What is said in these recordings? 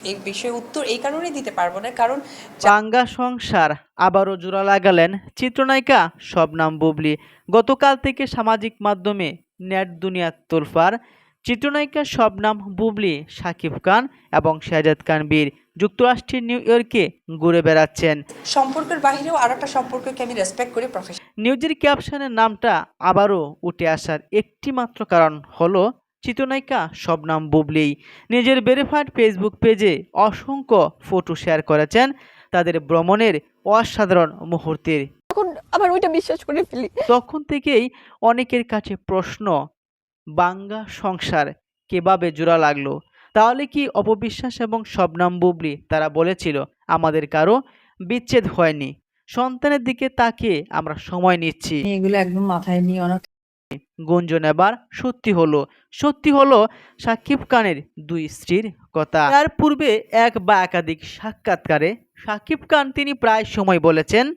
এই বিষয়ে উত্তর এই কারণেই দিতে পারব না কারণ চাঙ্গা সংসার আবারও জোড়া লাগালেন চিত্রনায়িকা শবনাম বুবলি। গতকাল থেকে সামাজিক মাধ্যমে নেট দুনিয়ার তোলফার। চিত্রনায়িকা শবনাম বুবলি সাকিব খান এবং শাহজাদ খান বীর যুক্তরাষ্ট্রের নিউ ইয়র্কে ঘুরে বেড়াচ্ছেন। সম্পর্কের বাইরেও আর একটা সম্পর্ককে আমি রেসপেক্ট করি প্রফেশন নিউজের ক্যাপশনের নামটা আবারও উঠে আসার একটি মাত্র কারণ হলো চিত্রনায়িকা শবনাম বুবলি নিজের ভেরিফাইড ফেসবুক পেজে অসংখ্য ফটো শেয়ার করেছেন তাদের ভ্রমণের অসাধারণ মুহূর্তের। তখন আবার ওইটা বিশ্বাস করে ফেলি। তখন থেকেই অনেকের কাছে প্রশ্ন বাঙ্গা সংসার কীভাবে জোড়া লাগল? তাহলে কি অপবিশ্বাস এবং শবনাম বুবলি তারা বলেছিল আমাদের কারও বিচ্ছেদ হয়নি। সন্তানের দিকে তাকিয়ে আমরা সময় নিচ্ছি। এগুলো একদম মাথায় নিয়ে অনেক গুঞ্জন এবার সত্যি হলো। সত্যি হলো সাকিব খানের দুই স্ত্রীর কথা। তার পূর্বে এক বা একাধিক সাক্ষাৎকারে সাকিব খান তিনি প্রায় সময় বলেছেন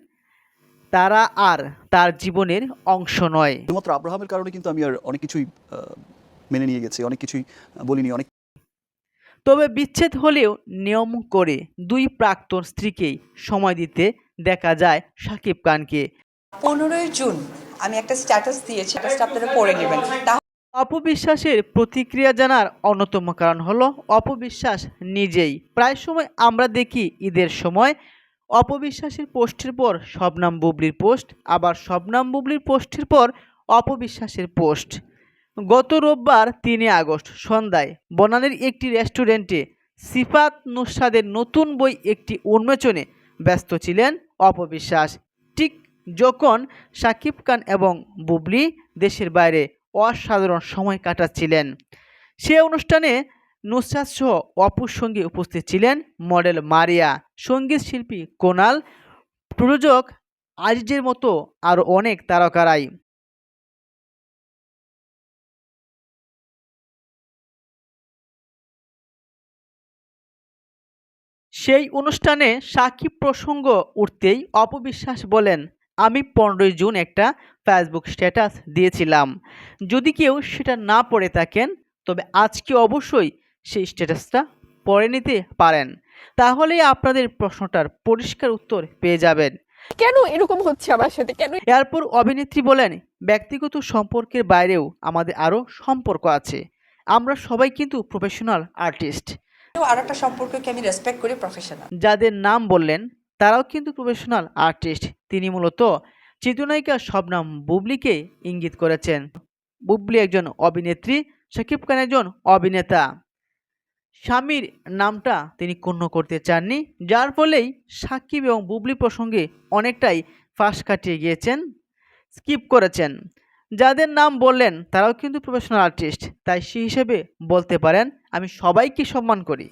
তারা আর তার জীবনের অংশ নয়। শুধুমাত্র আব্রাহামের কারণে কিন্তু আমি আর অনেক কিছুই মেনে নিয়ে গেছি অনেক কিছুই বলিনি অনেক তবে বিচ্ছেদ হলেও নিয়ম করে দুই প্রাক্তন স্ত্রীকেই সময় দিতে দেখা যায় সাকিব খানকে। পনেরোই জুন আমি একটা স্ট্যাটাস দিয়েছি আপনারা পড়ে নেবেন। অপবিশ্বাসের প্রতিক্রিয়া জানার অন্যতম কারণ হলো অপবিশ্বাস নিজেই। প্রায় সময় আমরা দেখি ঈদের সময় অপবিশ্বাসের পোস্টের পর শবনাম বুবলির পোস্ট, আবার শবনাম বুবলির পোস্টের পর অপবিশ্বাসের পোস্ট। গত রোববার তিনই আগস্ট সন্ধ্যায় বনানীর একটি রেস্টুরেন্টে সিফাত নুসাদের নতুন বই একটি উন্মোচনে ব্যস্ত ছিলেন অপবিশ্বাস। ঠিক যখন সাকিব খান এবং বুবলি দেশের বাইরে অসাধারণ সময় কাটাচ্ছিলেন। সে অনুষ্ঠানে নুসরাত সহ অপুর সঙ্গে উপস্থিত ছিলেন মডেল মারিয়া, সংগীত শিল্পী কোনাল, প্রযোজক আজিজের মতো আরও অনেক তারকারাই। সেই অনুষ্ঠানে সাকিব প্রসঙ্গ উঠতেই অপবিশ্বাস বলেন আমি পনেরোই জুন একটা ফেসবুক স্ট্যাটাস দিয়েছিলাম। যদি কেউ সেটা না পড়ে থাকেন তবে আজকে অবশ্যই সেই স্ট্যাটাসটা পড়ে নিতে পারেন। তাহলে আপনাদের প্রশ্নটার পরিষ্কার উত্তর পেয়ে যাবেন। কেন এরকম হচ্ছে আমার সাথে? কেন এরপর অভিনেত্রী বলেন ব্যক্তিগত সম্পর্কের বাইরেও আমাদের আরও সম্পর্ক আছে। আমরা সবাই কিন্তু প্রফেশনাল আর্টিস্ট আর একটা সম্পর্ককে আমি রেসপেক্ট করি প্রফেশনাল যাদের নাম বললেন তারাও কিন্তু প্রফেশনাল আর্টিস্ট তিনি মূলত চিত্রনায়িকা শবনাম বুবলিকে ইঙ্গিত করেছেন। বুবলি একজন অভিনেত্রী, শাকিব খান একজন অভিনেতা। স্বামীর নামটা তিনি ক্ষুণ্ণ করতে চাননি, যার ফলেই সাকিব এবং বুবলি প্রসঙ্গে অনেকটাই ফাঁস কাটিয়ে গিয়েছেন, স্কিপ করেছেন। যাদের নাম বললেন, তারাও কিন্তু প্রফেশনাল আর্টিস্ট তাই সেই হিসেবে বলতে পারেন, আমি সবাইকে সম্মান করি।